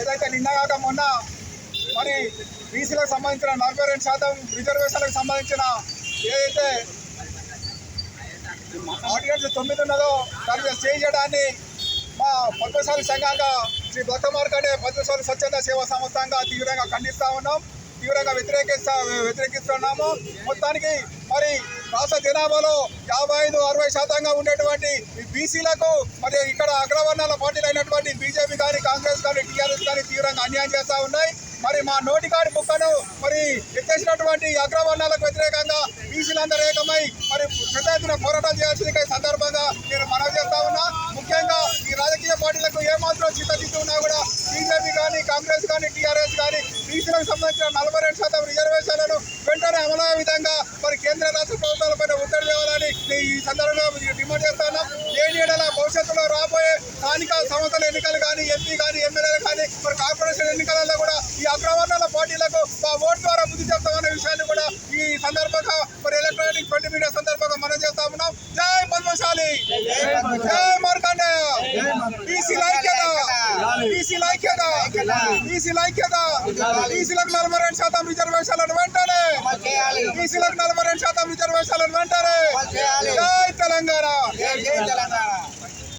ఏదైతే నిన్నగాక మొన్న మరి బీసీలకు సంబంధించిన నలభై రెండు శాతం రిజర్వేషన్లకు సంబంధించిన ఏదైతే ఆర్డినెన్స్ తొమ్మిది ఉన్నదో దాన్ని స్టే చేయడాన్ని మా పద్మశాలి సంఘంగా శ్రీ భక్త పద్మశాలి స్వచ్ఛంద సేవా సంస్థంగా తీవ్రంగా ఖండిస్తా ఉన్నాం. తీవ్రంగా వ్యతిరేకిస్తా వ్యతిరేకిస్తున్నాము. మొత్తానికి మరి రాష్ట్ర జనాభాలో యాభై ఐదు అరవై శాతంగా ఉండేటువంటి ఈ బీసీలకు మరి ఇక్కడ అగ్రవర్ణాల పార్టీలు అయినటువంటి బీజేపీ కానీ కాంగ్రెస్ కానీ టీఆర్ఎస్ కానీ తీవ్రంగా అన్యాయం చేస్తూ ఉన్నాయి. మరి మా నోటికాడి ముక్కను మరి ఎత్తేసినటువంటి అగ్రవర్ణాలకు వ్యతిరేకంగా బీసీలందరూ ఏకమై మరి పెద్ద ఎత్తున పోరాటం చేయాల్సిన సందర్భంగా నేను మనవి చేస్తా ఉన్నా ముఖ్యంగా ఈ రాజకీయ పార్టీలకు ఏమాత్రం చిత్తచిత్తు ఉన్నా కూడా బీజేపీ కానీ కాంగ్రెస్ కానీ టీఆర్ఎస్ కానీ బీసీలకు సంబంధించిన నలభై రెండు శాతం రిజర్వేషన్లను వెంటనే అమలయ్యే విధంగా మరి కేంద్ర రాష్ట్ర ప్రభుత్వాలపైన ఒత్తిడి తేవాలని ఈ సందర్భంగా డిమాండ్ చేస్తాను ఏడు ఏడల భవిష్యత్తులో రాబోయే స్థానిక సంస్థల ఎన్నికలు కానీ ఎంపీ కానీ ఎమ్మెల్యేలు కానీ మరి కార్పొరేషన్ ఎన్నికలలో కూడా ఈ అగ్రవర్ణాల పార్టీలకు మా ఓటు ద్వారా బుద్ధి చెప్తామనే విషయాన్ని కూడా ఈ సందర్భంగా మరి ఎలక్ట్రానిక్ ప్రింట్ మీడియా సందర్భంగా మనం చేస్తా ఉన్నాం. జై పద్మశాలి! జై బీసీ ఐక్యత బీసీ ఐక్యత బీసీలకు నలభై రెండు శాతం రిజర్వేషన్లను వెంటనే. బీసీలకు నలభై రెండు శాతం రిజర్వేషన్లను వెంటనే. జై తెలంగాణ.